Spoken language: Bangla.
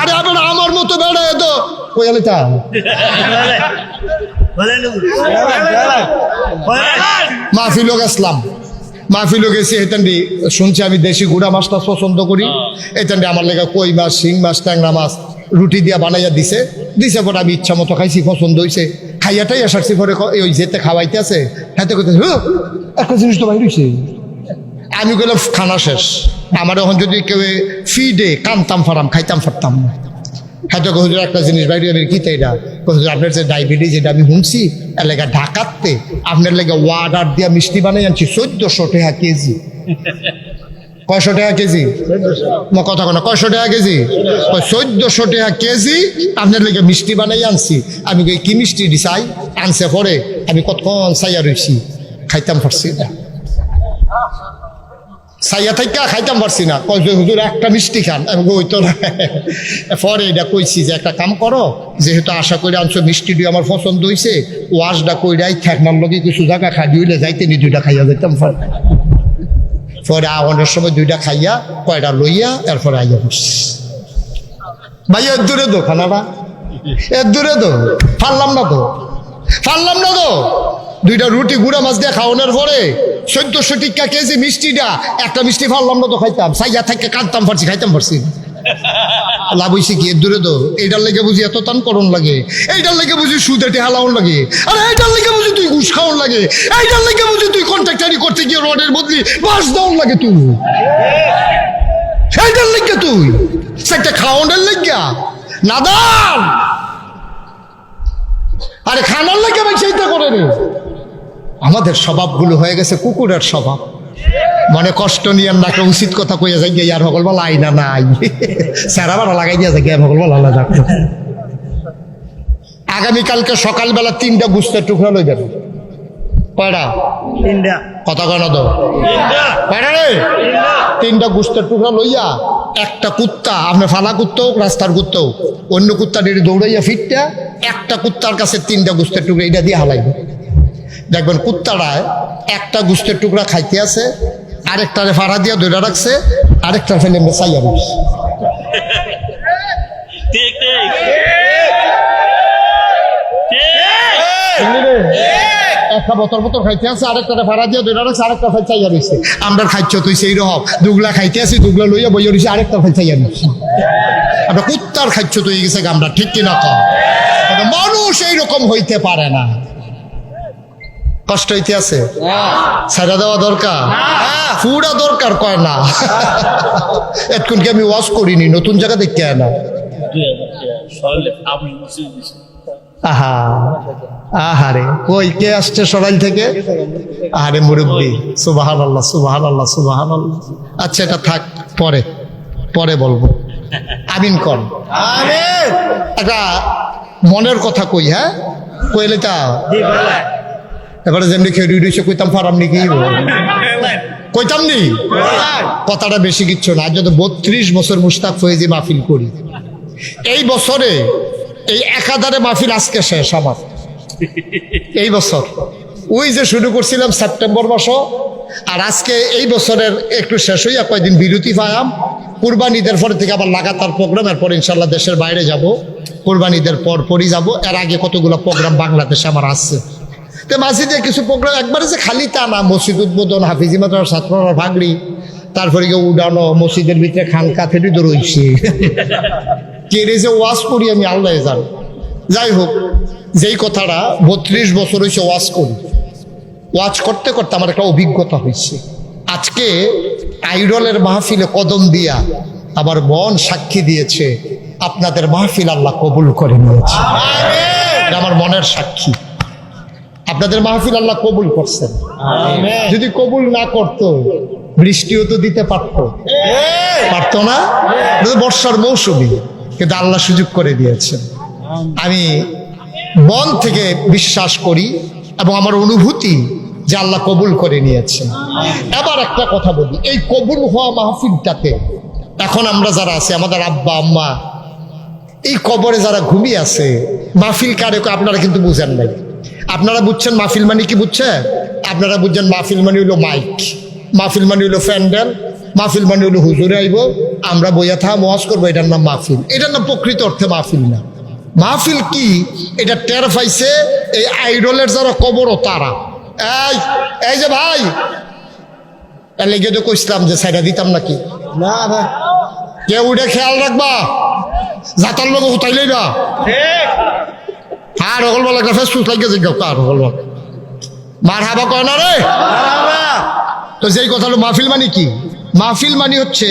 আরে আমার মতো বেড়া তো। কই গেছি এতান্ডি শুনছি আমি দেশি গুড়া মাছটা পছন্দ করি। এতান্ডি আমার লেগে কই মাছ, শিং মাছ, ট্যাংরা মাছ, রুটি দিয়া বানাইয়া দিছে। দিছে পরে আমি ইচ্ছা মতো খাইছি, পছন্দ হয়েছে খাইয়াটাই আসারছি পরে ওই যেতে খাওয়াইতে আছে হাতে করতে একটা জিনিস তো বাইর হইছে। আমি গেলাম খানা শেষ। আমার এখন যদি কেউ ফিডে কানতাম, ফারাম, খাইতাম, ফারতাম। হয়তো হুজুর, একটা জিনিস বাইরে আমি কি তাই এটা? হুজুর, আপনার যে ডায়াবেটিস এটা আমি শুনছি এলাকা ঢাকাতে আপনার লেগে ওয়ার্ডার দিয়া মিষ্টি বানাই আনছি, চোদ্দশো টাকা কেজি। কয়শো টাকা কেজি? কথা কোনো কয়শো টাকা কেজি? ওই চোদ্দশো টাকা কেজি আপনার লেগে মিষ্টি বানাই আনছি। আমি কি মিষ্টি দি চাই আনছে পরে। আমি কতক্ষণ চাইয়া রইছি, খাইতাম পারছি না সাইয়া থাইকা খাইতাম পারছি না। কয় হুজুর, একটা মিষ্টি খান। আমি কই তো না। পরে এটা কইছি যে, একটা কাম করো, যেহেতু আশা করে আনছো মিষ্টি দিয়ে আমার পছন্দ হইছে ওয়াশটা কইরাই ঠেকনার লগে কিছু জায়গা খাই দিলে যাইতে নি, দুইটা খাইয়া যাইতাম। পরে পরে আহনের সময় দুইটা খাইয়া, কয়টা লইয়া, এরপরে আইয়া বসছি। ভাই, এর দূরে দো খানাটা এর দূরে দো পারলাম না তো। পারলাম না তো। দুইটা রুটি গুঁড়া মাছ দিয়ে খাওয়ানোর পরে চোদ্দশো টিকা কেজি মিষ্টিটা, একটা মিষ্টি পারলাম না তো খাইতাম। সাইয়া থেকে কাঁদতাম পারছি খাইতাম পারছি। লাভ হইছে কি? দূরে তো। এইটার লেগে বুঝি এত টান করণ লাগে। এইটার লেগে বুঝি সুদেটে হালাউন লাগে। আরে এইটার লেগে বুঝি তুই ঘুষ খাওয়ান লাগে। এইটার লেগে বুঝি তুই কন্ট্রাক্টারি করতে গিয়ে রডের বদলি বাস দাউন লাগে তুই। সেইটার লেগে তুই। সেটা খাওয়ানোর লেগিয়া। নাদান! আরে খানার লেগে ভাই সেইটা করে রে। আমাদের স্বভাবগুলো হয়ে গেছে কুকুরের স্বভাব। মনে কষ্ট নিয়ে নাকে উচিত কথা কইয়া যাই গিয়ে আর সকল বলা আইনা নাই। স্যারা বাড়া লাগাই দিয়া যাই গিয়ে সকল বলা ডাক্তার আগামীকালকে সকালবেলা তিনটা গুস্তের টুকরা লই যাবে কয়টা? কথা কয় না তো? কয়টা রে? তিনটা। গুস্তের টুকরা লইয়া একটা কুত্তা আপনি ফালা কুত্তা হোক রাস্তার কুত্তা হোক অন্য কুত্তা ডেড়ে দৌড়াইয়া ফিরটা একটা কুত্তার কাছে তিনটা গুস্তের টুকরা এটা দিয়ে হালাইবে। দেখবেন কুত্তাটায় একটা গুস্তের টুকরা খাইতে আছে আরেকটারে ফাড়া দিয়া ধরে রাখছে আরেকটার ফেলে মেসাইয়া রয়েছে ঠিক একটা বোতল খাইতে আছে আরেকটা ভাড়া দিয়ে দুইটা রাখছে আরেকটা ফাই চাইয়া রয়েছে আমরা খাইছ তুই সেই দুগলা খাইতে আছি দুগলা লইয়া বইয়া রয়েছে আরেকটা ফাই চাইয়া রয়েছে আমরা কুত্তার খাইছ তুই গেছে আমরা ঠিক কিনা কম মানুষ এইরকম হইতে পারে না। কষ্ট হইতে আছে? দেওয়া দরকার? পুরা দরকার কয় না? এতক্ষণকে আমি ওয়াশ করিনি? নতুন জায়গা দেখতে আয় না। আহা আহারে কই কে আসছে সরাইল থেকে? আরে মুরব্বী সুবাহান আল্লাহ সুবাহান আল্লাহ সুবাহান আল্লাহ আচ্ছা এটা থাক পরে পরে বলব। আমিন কর। একটা মনের কথা কই হ্যাঁ? কইলে তা এবারে যেমনি খেয়ে রয়েছে কইতাম ফারাম নি কি কইতাম নি? কথাটা বেশি কিচ্ছু না। যদি বত্রিশ বছর মুস্তাক ফয়েজি মাহফিল করি, এই বছরে এই একাধারে মাহফিল আজকে শেষ আমার। এই বছর। ওই যে শুরু করছিলাম সেপ্টেম্বর মাস আর আজকে এই বছরের একটু শেষ হইয়া কয়েকদিন বিরতি পাইলাম কুরবান ঈদের পরে থেকে আবার লাগাতার প্রোগ্রাম এরপর ইনশাল্লাহ দেশের বাইরে যাব। কুরবান ঈদের পর পরই যাব। এর আগে কতগুলো প্রোগ্রাম বাংলাদেশে আমার আসছে তো মাসিদে কিছু প্রোগ্রাম একবারে যে খালি তা না মসজিদ উদ্বোধন হাফিজি মাতার ছাত্ররা ভাগড়ি তারপরে গিয়ে উড়ানো মসজিদের ভিতরে খানকা থেকে তো রয়েছে। কেড়ে যে ওয়াজ করি আমি আল্লাহ জানি। যাই হোক যেই কথাটা বত্রিশ বছর হয়েছে ওয়াজ করি। ওয়াজ করতে করতে আমার একটা অভিজ্ঞতা হয়েছে। আজকে আইডলের মাহফিলে কদম দিয়া আমার মন সাক্ষী দিয়েছে আপনাদের মাহফিল আল্লাহ কবুল করে নিয়েছে। আমার মনের সাক্ষী। আপনাদের মাহফিল আল্লাহ কবুল করছেন যদি কবুল না করতো বৃষ্টিও তো দিতে পারতো। পারতো না? বর্ষার মৌসুমি কিন্তু আল্লাহ সুযোগ করে দিয়েছেন। আমি মন থেকে বিশ্বাস করি এবং আমার অনুভূতি যে আল্লাহ কবুল করে নিয়েছেন। এবার একটা কথা বলি এই কবুল হওয়া মাহফিলটাতে এখন আমরা যারা আছি আমাদের আব্বা আম্মা এই কবরে যারা ঘুমিয়ে আছে মাহফিল কারে আপনারা কিন্তু বুঝেন নাই। আপনারা বুঝছেন মাহফিল মানে কি বুঝছে? আপনারা বুঝছেন মাহফিল মানে হইল মাইক। মাহফিল মানে হইল প্যান্ডেল। মাহফিল মানে হইল হুজুরে আইব আমরা বইয়া থা মহাজ করব এটার নাম মাহফিল। এটার নাম প্রকৃত অর্থে মাহফিল না। মাহফিল কি? এটা টের পাইছে এই আইডলের যারা কবরও তারা। এই এই যে ভাই এর লেগে তো কইসলাম যে সাইডা দিতাম নাকি? না না কেউ উঠে খেয়াল রাখবা? যাতার লোক উঠাইলেই না আর হল বলে একটা ফেসবুক লাগিয়ে জিজ্ঞাসা কার হল মার হাবা কয় না রে? তো যেই কথাটা মাহফিল মানে কি? মাহফিল মানে হচ্ছে